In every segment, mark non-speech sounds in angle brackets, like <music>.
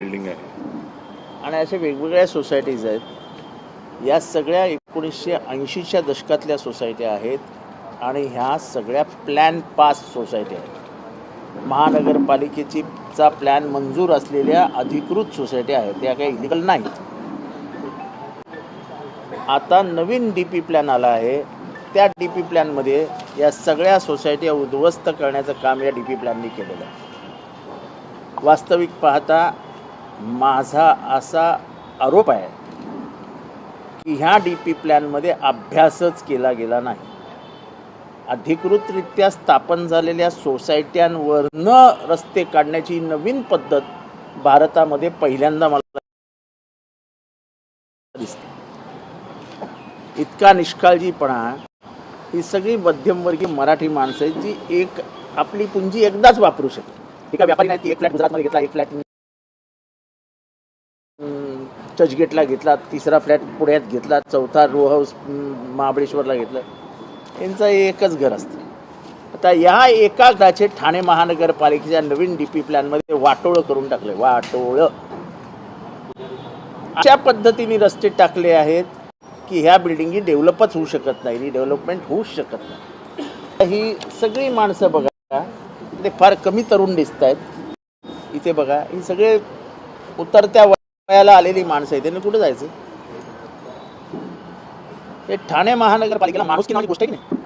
Building आहे. आणि अशा वेगवेगळ्या सोसायटीज आहेत. या सगळ्या एकोणीसशे ऐंशीच्या दशकातल्या सोसायट्या आहेत आणि ह्या सगळ्या प्लॅन पास सोसायट्या आहेत. महानगरपालिकेची चा प्लॅन मंजूर असलेल्या अधिकृत सोसायट्या आहेत. त्या काही इलिगल नाहीत. आता नवीन डी पी प्लॅन आला आहे. त्या डी पी प्लॅनमध्ये या सगळ्या सोसायट्या उद्ध्वस्त करण्याचं काम या डी पी प्लॅननी केलेलं आहे. वास्तविक पाहता माझा असा आरोप आहे की ह्या डी पी प्लॅनमध्ये अभ्यासच केला गेला नाही. अधिकृतरित्या स्थापन झालेल्या सोसायट्यांवरनं रस्ते काढण्याची नवीन पद्धत भारतामध्ये पहिल्यांदा मला दिसते. इतका निष्काळजीपणा ही सगळी मध्यमवर्गीय मराठी माणसं आहेत जी एक आपली पुंजी एकदाच वापरू शकते एका व्यापारी नाही ती एक फ्लॅट गुजरातमध्ये घेतला एक फ्लॅट चर्चगेटला घेतला तिसरा फ्लॅट पुण्यात घेतला चौथा रो हाऊस महाबळेश्वरला घेतलं. यांचं एकच घर असतं. आता ह्या एका घराचे ठाणे महानगरपालिकेच्या नवीन डी पी प्लॅनमध्ये वाटोळं करून टाकलं वाटोळं. अशा पद्धतीने रस्ते टाकले आहेत की ह्या बिल्डिंगी डेव्हलपच होऊ शकत नाही डेव्हलपमेंट होऊच शकत नाही. ही सगळी माणसं बघा ते फार कमी तरुण दिसत आहेत इथे बघा ही सगळे उतरत्या वयाला आलेली माणसं आहे त्यांनी कुठे जायचं? हे ठाणे महानगरपालिकेला माणूस की गोष्ट आहे की नाही?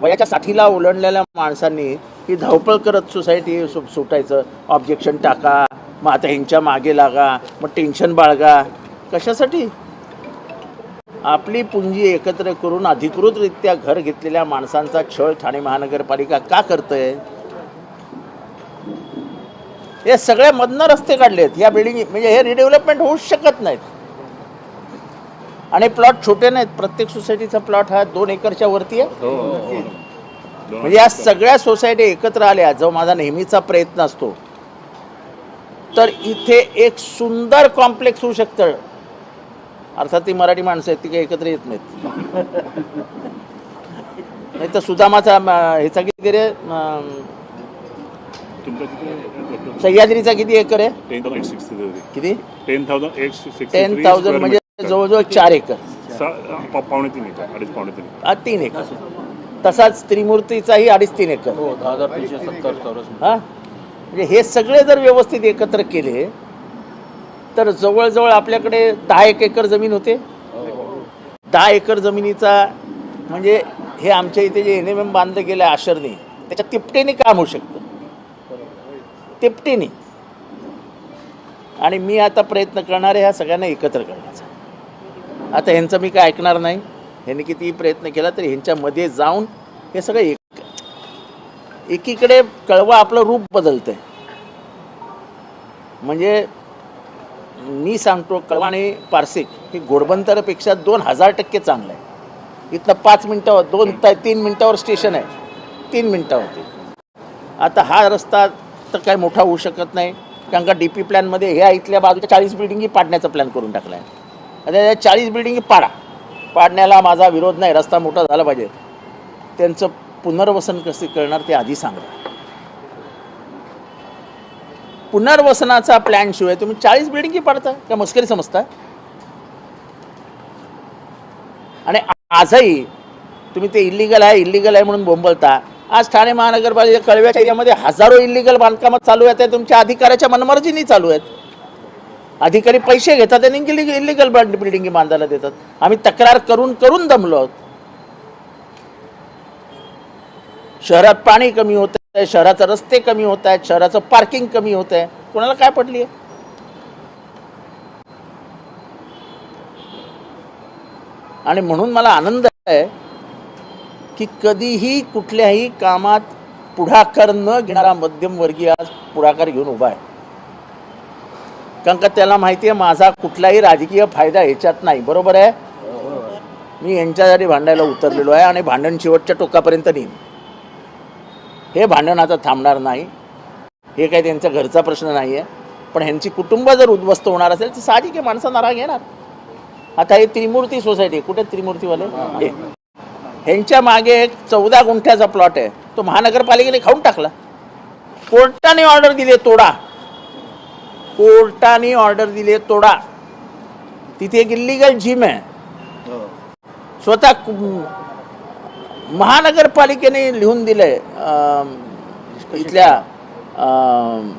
वयाच्या साठीला ओलंडलेल्या माणसांनी ही धावपळ करत सोसायटी सु सुटायचं. ऑब्जेक्शन टाका. मग आता ह्यांच्या मागे लागा. मग टेन्शन बाळगा. कशासाठी? आपली पुंजी एकत्र करून अधिकृतरित्या घर घेतलेल्या माणसांचा छळ ठाणे महानगरपालिका का करतंय? हे सगळ्या मधनं रस्ते काढलेत. या बिल्डिंग म्हणजे हे रिडेव्हलपमेंट होऊच शकत नाहीत. आणि प्लॉट छोटे नाहीत. प्रत्येक सोसायटीचा प्लॉट हा दोन एकरच्या वरती आहे. म्हणजे या सगळ्या सोसायटी एकत्र आल्या जो माझा नेहमीचा प्रयत्न असतो. तर इथे एक सुंदर कॉम्प्लेक्स होऊ शकतं. अर्थात ती मराठी माणसं आहेत ती काही एकत्र येत नाहीत. <laughs> नाही तर सुदामाचा ह्याचा किती सह्याद्रीचा किती एकर आहे? टेन थाउजंड एट सिक्स्टी किती? Ten thousand eight ten thousand म्हणजे जवळजवळ चार एकर. पावणे तीन एकर अडीच पावणे तीन एकर. हा तीन एकर. तसाच त्रिमूर्तीचाही अडीच तीन एकर. दहा हजार तीनशे सत्तर चौरस हा? म्हणजे हे सगळे जर व्यवस्थित एकत्र केले तर जवळजवळ आपल्याकडे दहा एक एकर जमीन होते. दहा एकर जमिनीचा म्हणजे हे आमच्या इथे जे एन एम एम बांधलं गेलं आहे आशरने त्याच्या तिपटेने काम होऊ शकतं. तिपटीने. आणि मी आता प्रयत्न करणार आहे ह्या सगळ्यांना एकत्र करण्याचा. आता ह्यांचं मी काय ऐकणार नाही. ह्यांनी कितीही प्रयत्न केला तरी ह्यांच्यामध्ये जाऊन हे सगळं एक एकीकडे कळवा आपलं रूप बदलतंय. म्हणजे मी सांगतो कळवा आणि पारसिक हे घोडबंतरापेक्षा दोन हजार टक्के चांगलं आहे. इथनं पाच मिनटावर दोन तीन मिनटावर स्टेशन आहे. तीन मिनटावरती. आता हा रस्ता तर काय मोठा होऊ शकत नाही. कारण का डी पी प्लॅनमध्ये ह्या इथल्या बाजूच्या चाळीस बिल्डिंगी पाडण्याचा प्लॅन करून टाकला आहे आता चाळीस बिल्डिंगी पाडा. पाडण्याला माझा विरोध नाही. रस्ता मोठा झाला पाहिजे. त्यांचं पुनर्वसन कसे करणार ते आधी सांगा. पुनर्वसनाचा प्लॅन शिवाय तुम्ही चाळीस बिल्डिंगी पाडता का मस्करी समजता आणि आजही तुम्ही ते इलिगल आहे इलिगल आहे म्हणून बोंबलता. आज ठाणे महानगरपालिका कळव्याच्या यामध्ये हजारो इलिगल बांधकामं चालू आहेत ते तुमच्या अधिकाऱ्याच्या मनमर्जीने चालू आहेत. अधिकारी पैसे घेतात आणि इलिगल बिल्डिंगी बांधायला देतात. आम्ही तक्रार करून करून दमलो आहोत. शहरात पाणी कमी होत आहे शहराचे रस्ते कमी होत आहेत शहराचं पार्किंग कमी होत आहे. कोणाला काय पडली आहे आणि म्हणून मला आनंद आहे की कधीही कुठल्याही कामात पुढाकार न घेणारा मध्यमवर्गीय आज पुढाकार घेऊन उभा आहे. कारण का त्याला माहिती आहे माझा कुठलाही राजकीय फायदा ह्याच्यात नाही. बरोबर आहे? मी यांच्यासाठी भांडायला उतरलेलो आहे आणि भांडण शेवटच्या टोकापर्यंत नेईन. हे भांडण आता थांबणार नाही. हे काही त्यांचा घरचा प्रश्न नाही आहे पण ह्यांची कुटुंब जर उद्ध्वस्त होणार असेल तर साहजिक आहे माणसं नाराज येणार आता हे त्रिमूर्ती सोसायटी कुठे त्रिमूर्तीवाले? ह्यांच्या मागे एक चौदा गुंठ्याचा प्लॉट आहे. तो महानगरपालिकेने खाऊन टाकला. कोर्टाने ऑर्डर दिली तोडा. कोर्टाने ऑर्डर दिली तोडा. तिथे एक इलिगल जिम आहे. स्वतः कु- महानगरपालिकेने लिहून दिलंय. इथल्या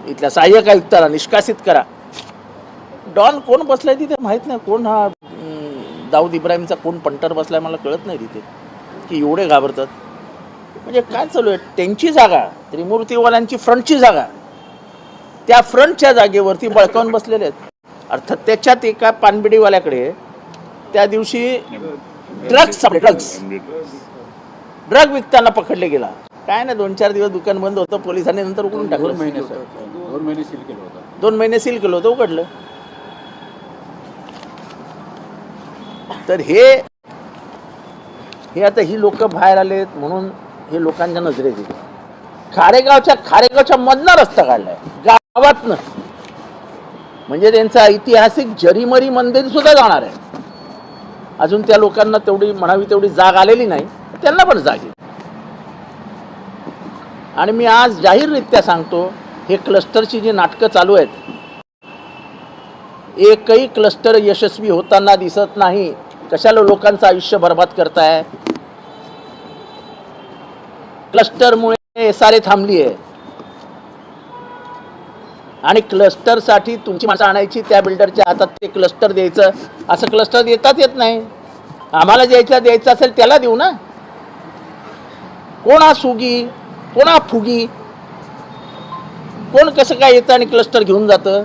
इथल्या सहाय्यक आयुक्ताला निष्कासित करा. डॉन कोण बसलाय तिथे माहीत नाही. कोण हा दाऊद इब्राहिमचा कोण पंटर बसलाय मला कळत नाही तिथे. की एवढे घाबरतात? म्हणजे काय चालू आहे? त्यांची जागा त्रिमूर्तीवाल्यांची फ्रंटची जागा. त्या फ्रंटच्या जागेवरती बळकावून बसलेले आहेत. अर्थात त्याच्यात एका पानबिडीवाल्याकडे त्या दिवशी ड्रग्स ड्रग्स ड्रग विकताना पकडले गेला. काय ना दोन चार दिवस दुकान बंद होतं पोलिसांनी नंतर उघडून टाकलं. दोन महिने सील केलं होतं. दोन महिने सील केलं होतं उघडलं. तर हे हे आता ही लोक बाहेर आलेत म्हणून हे लोकांच्या नजरेत येते. खारेगावच्या खारेगावच्या मधनं रस्ता काढलाय. गावातनं म्हणजे त्यांचा ऐतिहासिक जरीमरी मंदिर सुद्धा जाणार आहे. अजून त्या लोकांना तेवढी म्हणावी तेवढी जाग आलेली नाही. त्यांना पण जाग येईल. आणि मी आज जाहीररित्या सांगतो हे क्लस्टरची जी नाटकं चालू आहेत एकही क्लस्टर यशस्वी होताना दिसत नाही. कशाला लोकांचं आयुष्य बर्बाद करताय? क्लस्टरमुळे एस आर ए थांबली आहे आणि क्लस्टरसाठी तुमची माणसं आणायची त्या बिल्डरच्या हातात ते क्लस्टर द्यायचं. असं क्लस्टर देताच येत नाही. आम्हाला द्यायचा द्यायचं असेल त्याला देऊ ना. कोणा सुगी कोणा फुगी कोण कसं काय येतं आणि क्लस्टर घेऊन जातं?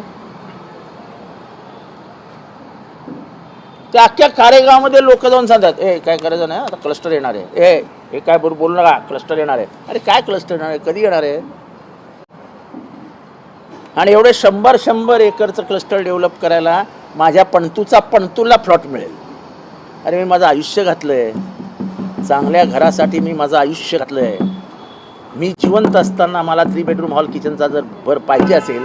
त्या अख्ख्या कार्यक्रमामध्ये लोक जाऊन सांगतात ए काय करायचं नाही आता क्लस्टर येणार आहे. ए हे काय बरोबर बोलू नका क्लस्टर येणार आहे. अरे काय क्लस्टर येणार आहे? कधी येणार आहे? आणि एवढे शंभर शंभर एकरचं क्लस्टर डेव्हलप करायला माझ्या पणतूचा पणतूला प्लॉट मिळेल. अरे मी माझं आयुष्य घातलं आहे चांगल्या घरासाठी मी माझं आयुष्य घातलं आहे मी जिवंत असताना मला थ्री बेडरूम हॉल किचनचा जर भर पाहिजे असेल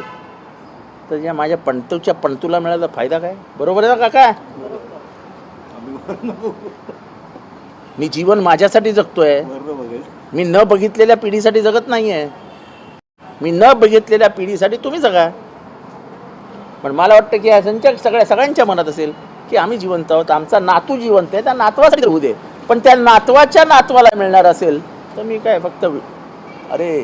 तर या माझ्या पणतूच्या पणतूला मिळायचा फायदा काय? बरोबर आहे ना काका? मी जीवन माझ्यासाठी जगतोय. मी न बघितलेल्या पिढीसाठी जगत नाही आहे मी न बघितलेल्या पिढीसाठी तुम्ही जगा. पण मला वाटतं की यांच्या सगळ्या सगळ्यांच्या मनात असेल की आम्ही जिवंत आहोत आमचा नातू जिवंत आहे त्या नातवासाठी होऊ दे. पण त्या नातवाच्या नातवाला मिळणार असेल तर मी काय फक्त अरे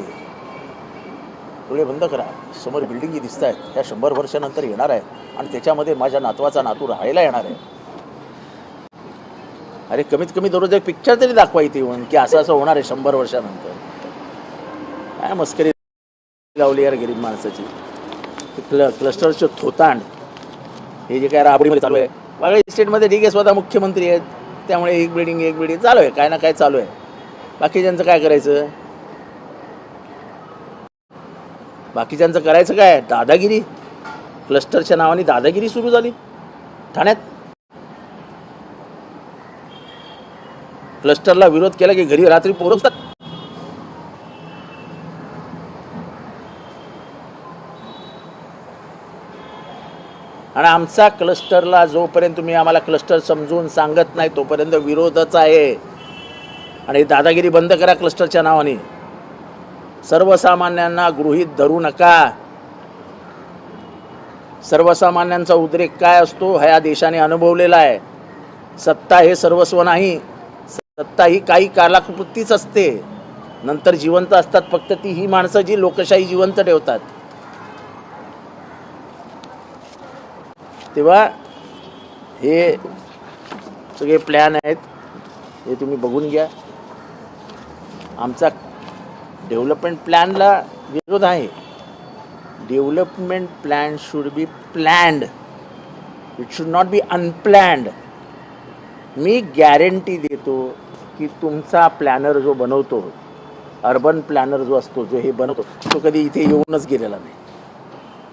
डोळे बंद करा. समोर बिल्डिंगी दिसत आहेत त्या शंभर वर्षानंतर येणार आहेत. आणि त्याच्यामध्ये माझ्या नातवाचा नातू राहायला येणार आहे. अरे कमीत कमी दररोज एक पिक्चर तरी दाखवा इथे येऊन की असं असं होणार आहे शंभर वर्षानंतर. काय मस्करी लावली यार गरीब माणसाची. क्ल क्लस्टरचं थोतांड. हे जे काय राबडीमध्ये चालू आहे. वागळे स्टेटमध्ये ठीक आहे स्वतः मुख्यमंत्री आहेत. त्यामुळे एक बिल्डिंग एक बिल्डिंग चालू आहे काय ना काय चालू आहे. बाकीच्यांचं काय करायचं? बाकीच्यांचं करायचं काय? दादागिरी. क्लस्टरच्या नावाने दादागिरी सुरू झाली. ठाण्यात क्लस्टरला विरोध केला की घरी रात्री पोहोचतात आणि आमचा क्लस्टरला जोपर्यंत तुम्ही आम्हाला क्लस्टर समजून सांगत नाही तोपर्यंत विरोधच आहे. आणि दादागिरी बंद करा क्लस्टरच्या नावाने. सर्वसामान्यांना गृहीत धरू नका. सर्वसामान्यांचा उद्रेक काय असतो हा या देशाने अनुभवलेला आहे. सत्ता हे सर्वस्व नाही. सत्ता ही काही कालाकृतीच असते. नंतर जिवंत असतात फक्त ती ही माणसं जी लोकशाही जिवंत ठेवतात. तेव्हा हे सगळे प्लॅन आहेत. हे तुम्ही बघून घ्या. आमचा डेव्हलपमेंट प्लॅनला विरोध आहे. Development plan should be planned it should not be unplanned me guarantee देतो की तुमचा प्लॅनर जो बनवतो अर्बन प्लॅनर जो असतो जो हे बनवतो तो कधी इथे येऊनच गेलेला नाही.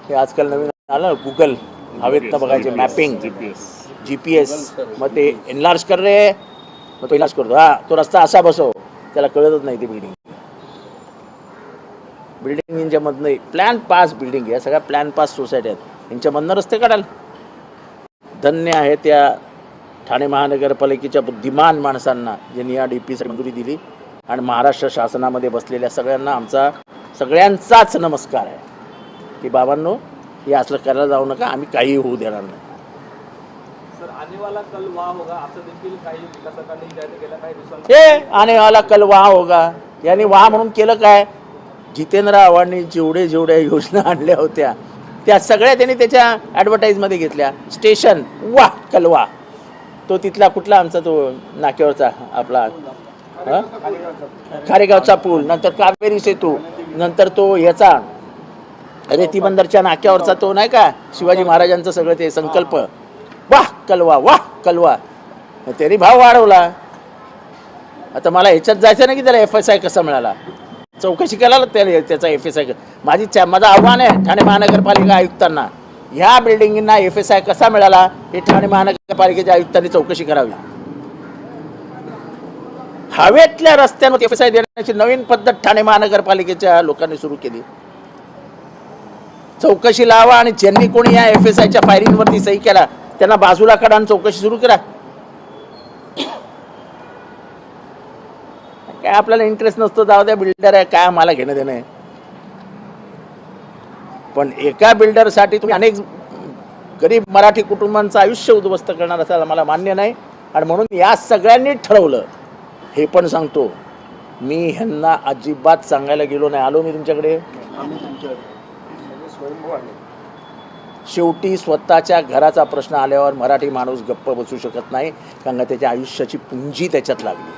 हे आजकाल नवीन आलं गुगल हवेत बघायचे mapping GPS G P S मग ते एनलार्ज कर रे. मग तो इलाज करतो. हा तो रस्ता असा बसव. त्याला कळतच नाही ती बिल्डिंग बिल्डिंग मधनं प्लॅन पास बिल्डिंग आहे. सगळ्या प्लॅन पास सोसायटी आहेत. यांच्यामधनं रस्ते काढाल. धन्य आहे त्या ठाणे महानगरपालिकेच्या बुद्धिमान माणसांना ज्यांनी या डी पीसाठी मंजुरी दिली आणि महाराष्ट्र शासनामध्ये बसलेल्या सगळ्यांना आमचा सगळ्यांचाच नमस्कार आहे. की बाबांनो हे असलं करायला जाऊ नका आम्ही काही होऊ देणार नाही. हे आने वाला कल वहा होगा. यांनी वहा म्हणून केलं काय? जितेंद्र आव्हाडने जेवढे जेवढ्या योजना आणल्या होत्या त्या सगळ्या त्यांनी त्याच्या ॲडव्हर्टाईजमध्ये घेतल्या. स्टेशन वाह कलवा तो तिथला कुठला आमचा तो नाक्यावरचा आपला हं? खारेगावचा पूल नंतर कावेरी सेतू नंतर तो याचा रेतीबंदरच्या नाक्यावरचा तो नाही का शिवाजी महाराजांचं सगळं ते संकल्प. वाह कलवा वाह कलवा. त्यांनी भाव वाढवला. आता मला ह्याच्यात जायचं ना की त्याला एफ एस आय कसा मिळाला? चौकशी करायला त्याला त्याचा एफ एस आय माझी माझं आव्हान आहे ठाणे महानगरपालिका आयुक्तांना. ह्या बिल्डिंगना एफ एस आय कसा मिळाला? हे ठाणे महानगरपालिकेच्या आयुक्तांनी चौकशी करावी. हवेतल्या रस्त्यांवर एफ एस आय देण्याची नवीन पद्धत ठाणे महानगरपालिकेच्या लोकांनी सुरू केली. चौकशी लावा आणि ज्यांनी कोणी या एफ एस आयच्या फायरिंगवरती सही केला त्यांना बाजूला काढा आणि चौकशी सुरू करा. काय आपल्याला इंटरेस्ट नसतो जाऊ द्या बिल्डर आहे काय आम्हाला घेणं देणं आहे. पण एका बिल्डरसाठी तुम्ही अनेक गरीब मराठी कुटुंबांचं आयुष्य उद्ध्वस्त करणार असाल मला मान्य नाही. आणि म्हणून या सगळ्यांनी ठरवलं हे पण सांगतो मी ह्यांना अजिबात सांगायला गेलो नाही. आलो मी तुमच्याकडे? शेवटी स्वतःच्या घराचा प्रश्न आल्यावर मराठी माणूस गप्प बसू शकत नाही कारण त्याच्या आयुष्याची पुंजी त्याच्यात लागली.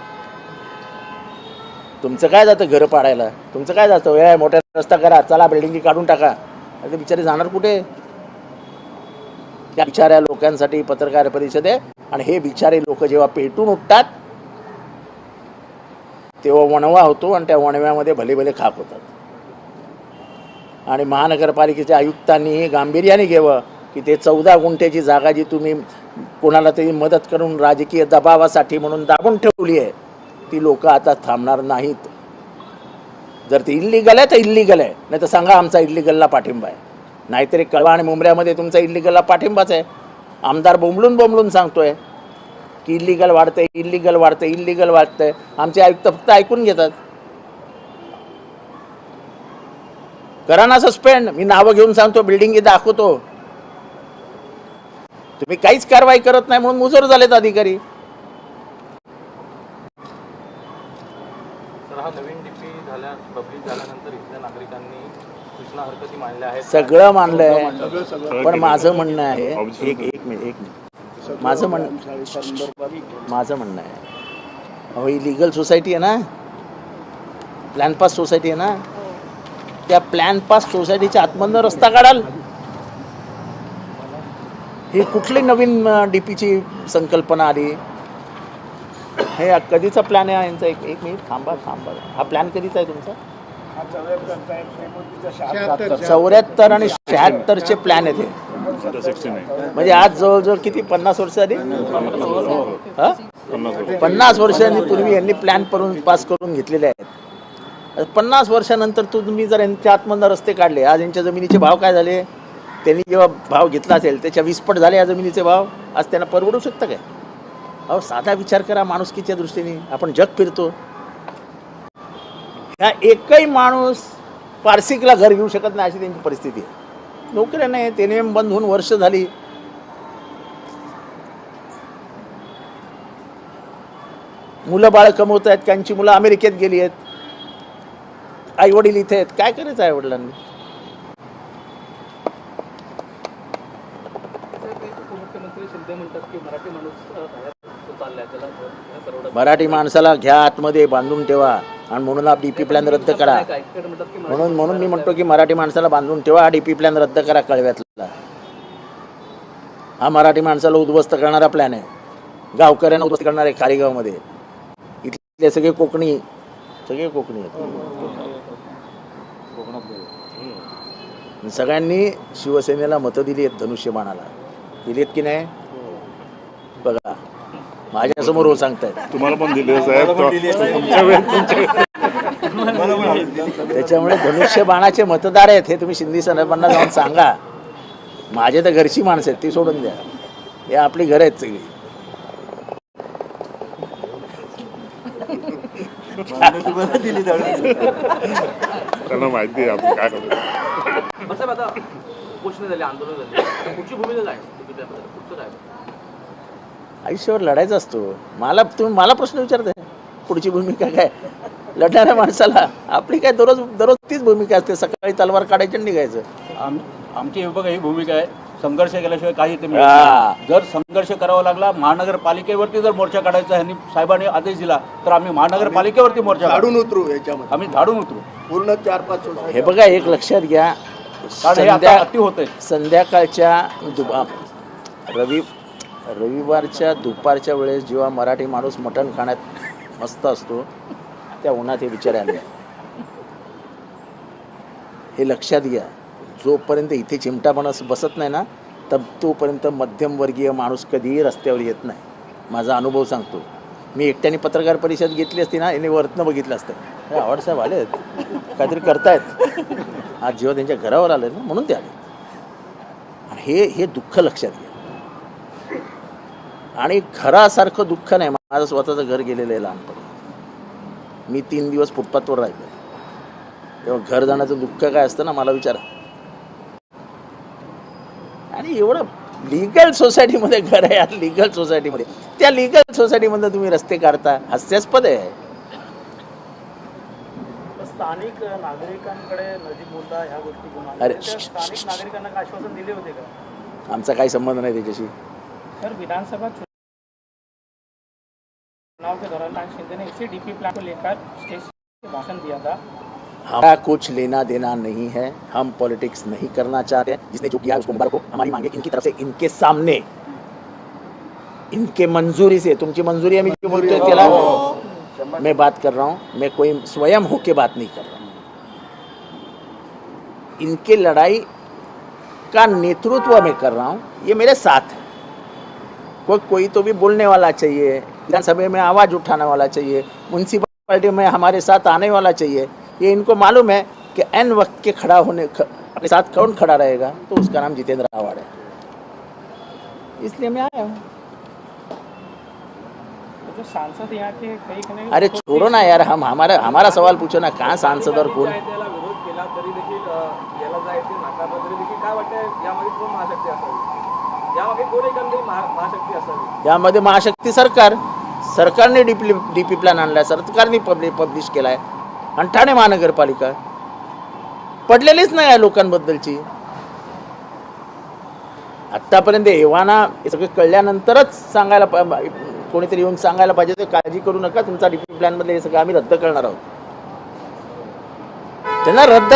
तुमचं काय जातं घरं पाडायला? तुमचं काय जातं? ए मोठ्या रस्ता करा चला बिल्डिंगी काढून टाका. ते बिचारे जाणार कुठे? त्या बिचाऱ्या लोकांसाठी पत्रकार परिषद आहे. आणि हे बिचारे लोक जेव्हा पेटून उठतात तेव्हा वणवा होतो आणि त्या वणव्यामध्ये भले भले खाक होतात. आणि महानगरपालिकेच्या आयुक्तांनी गांभीर्याने घ्यावं की ते चौदा गुंठ्याची जागा जी तुम्ही कोणाला तरी मदत करून राजकीय दबावासाठी म्हणून दाबून ठेवली आहे ती लोक आता थांबणार नाहीत. जर ते इल्लीगल आहे तर इल्लीगल आहे. नाही तर सांगा आमचा इल्लिगलला पाठिंबा आहे. नाहीतरी कळवा आणि मुंबऱ्यामध्ये तुमचा इल्लिगलला पाठिंबाच आहे. आमदार बोंबलून बोंबलून सांगतोय की इल्लीगल वाढतंय इल्लीगल वाढतंय इल्लीगल वाढतंय. आमचे आयुक्त फक्त ऐकून घेतात. करा ना सस्पेंड मी नावं घेऊन सांगतो बिल्डिंग दाखवतो. तुम्ही काहीच कारवाई करत नाही म्हणून मुजोर झालेत अधिकारी तर हा नवीन डीपी झाल्या पब्लिक झाल्यानंतर इथल्या नागरिकांनी सूचना हरकती मांडल्या आहेत सगळं मानलंय सगळं सगळं सगळं पण. माझं म्हणणं आहे एक एक मिनिट एक मिनिट. माझं म्हण माझं म्हणणं आहे. अहो ही लिगल सोसायटी आहे ना? प्लॅन पास सोसायटी आहे ना? त्या प्लॅन पास सोसायटीच्या आतमधनं रस्ता काढाल. ही कुठली नवीन डीपीची संकल्पना आली? हे कधीचा प्लॅन आहे यांचा? एक एक मिनिट थांबा थांबा. हा प्लॅन कधीचा आहे तुमचा? चौऱ्याहत्तर आणि शहात्तरचे प्लॅन आहे म्हणजे आज जवळजवळ किती? पन्नास वर्ष आधी? हा? पन्नास वर्ष. पन्नास वर्षांनी पूर्वी यांनी प्लॅन करून पास करून घेतलेले आहेत. पन्नास वर्षानंतर तू तुम्ही जर यांच्या आतमधनं रस्ते काढले आज यांच्या जमिनीचे भाव काय झाले? त्यांनी जेव्हा भाव घेतला असेल त्याच्या विस्फट झाले या जमिनीचे भाव? आज त्यांना परवडू शकतं काय? अहो साधा विचार करा माणुसकीच्या दृष्टीने. आपण जग फिरतो. ह्या एकही माणूस पारसिकला घर घेऊ शकत नाही अशी त्यांची परिस्थिती आहे. नोकऱ्या नाही ते नेम बंद होऊन वर्ष झाली. मुलं बाळ कमवत आहेत त्यांची मुलं अमेरिकेत गेली आहेत. आई वडील इथे आहेत. काय करायचं आई वडिलांनी मराठी माणसाला घ्या आतमध्ये बांधून ठेवा. आणि म्हणून हा डीपी प्लॅन रद्द करा. म्हणून म्हणून मी म्हणतो की मराठी माणसाला बांधून ठेवा हा डीपी प्लॅन रद्द करा कळव्यातला. हा मराठी माणसाला उद्ध्वस्त करणारा प्लॅन आहे. गावकऱ्यांना उद्ध्वस्त करणार आहे खारीगावमध्ये. इथले सगळे कोकणी सगळे कोकणी आहेत. सगळ्यांनी शिवसेनेला मतं दिली आहेत धनुष्यबाणाला. दिलीत की नाही? बघा. माझ्यासमोर हो सांगतायत. तुम्हाला पण दिले साहेब. तुमच्या वेळेत तुमच्या त्याच्यामुळे धनुष्य बाणाचे मतदार आहेत हे तुम्ही शिंदे साहेबांना जाऊन सांगा. माझे तर घरची माणसं आहेत ती सोडून द्या. हे आपली घर आहेत सगळी. त्यांना माहिती आहे आपण काय आंदोलन झाले. पुढची भूमिका काय तुम्ही त्याबद्दल पुढचं काय आयुष्यावर लढायचा असतो. मला तुम्ही मला प्रश्न विचारताय. पुढची भूमिका काय? लढणाऱ्या माणसाला आपली काय दररोज दररोज तीच भूमिका असते. सकाळी तलवार काढायची आणि निघायचं. आम आमची बघा ही भूमिका आहे. संघर्ष केल्याशिवाय काही ते मिळत हा. नाही. जर संघर्ष करावा लागला महानगरपालिकेवरती जर मोर्चा काढायचा ह्यांनी साहेबांनी आदेश दिला तर आम्ही महानगरपालिकेवरती मोर्चा काढू. काढून उतरू याच्यामध्ये. आम्ही झाडून उतरू. पूर्ण चार पाच सोसायटी हे बघा एक लक्षात घ्या. कारण हे आता संध्या अति होतंय. संध्याकाळच्या दुपा रवि रविवारच्या दुपारच्या वेळेस जेव्हा मराठी माणूस मटण खाण्यात मस्त असतो त्या उन्हात हे विचार आले हे लक्षात घ्या. जोपर्यंत इथे चिमटापणा बसत नाही ना तर तोपर्यंत मध्यमवर्गीय माणूस कधीही रस्त्यावर येत नाही. माझा अनुभव सांगतो. मी एकट्याने पत्रकार परिषद घेतली असती ना याने वरतनं बघितलं असतं. हे आवड आले आलेत. काहीतरी करतायत. आज जेव्हा त्यांच्या घरावर आलं ना म्हणून ते आले. आणि हे हे दुःख लक्षात घ्या. आणि घरासारखं दुःख नाही. माझं स्वतःचं घर गेलेलं आहे लहानपणी. मी तीन दिवस फुटपाथवर राहिलो तेव्हा घर जाण्याचं दुःख काय असतं ना मला विचारा. आणि एवढं लिगल सोसायटीमध्ये घर आहे यार लिगल सोसायटीमध्ये त्या लिगल सोसायटीमध्ये तुम्ही रस्ते काढता हास्यास्पद आहे. स्थानिक नागरिकांकडे नजीक मुद्दा ह्या गोष्टी. अरे, स्थानिक नागरिकांना आश्वासन दिले होते का? आमचा काही संबंध नाही त्याच्याशी. सर विधानसभा चुनाव के दौरान नाथ शिंदे ने इसी डीपी प्लान को लेकर भाषण दिया था। हमारा कुछ लेना देना नहीं है। हम पॉलिटिक्स नहीं करना चाहते। हैं जिसने जो किया उसको हो। हमारी मांगे इनकी तरफ़ से, इनके सामने, इनके मंजूरी से। तुमची मंजूरी है जो बोलतोय त्याला मैं बात कर रहा हूँ। मैं कोई स्वयं होके बात नहीं कर रहा हूँ। इनके लड़ाई का नेतृत्व मैं कर रहा हूँ। ये मेरे साथ है। कोई कोई तो भी बोलने वाला चाहिए विधानसभा में आवाज़ उठाने वाला चाहिए म्यूनसिपालिटी में हमारे साथ आने वाला चाहिए। ये इनको मालूम है कि एन वक्त के खड़ा होने ख, अपने साथ कौन खड़ा रहेगा? तो उसका नाम जितेंद्र आवाड़ है। इसलिए मैं आया हूँ। जो सांसद यहाँ के कई अरे छोड़ो ना यार हम हमारा हमारा सवाल पूछो ना कहाँ सांसद और कौन? यामध्ये महाशक्ती सरकार सरकारने डीपी डीपी प्लॅन आणलाय सरकारने पब्लिक पब्लिश केलाय. आणि ठाणे महानगरपालिका पडलेलीच नाही आहे लोकांबद्दलची. आत्तापर्यंत एव्हाना हे सगळं कळल्यानंतरच सांगायला कोणीतरी येऊन सांगायला पाहिजे ते काळजी करू नका तुमचा डीपी प्लॅनमध्ये हे सगळं आम्ही रद्द करणार आहोत. त्यांना रद्द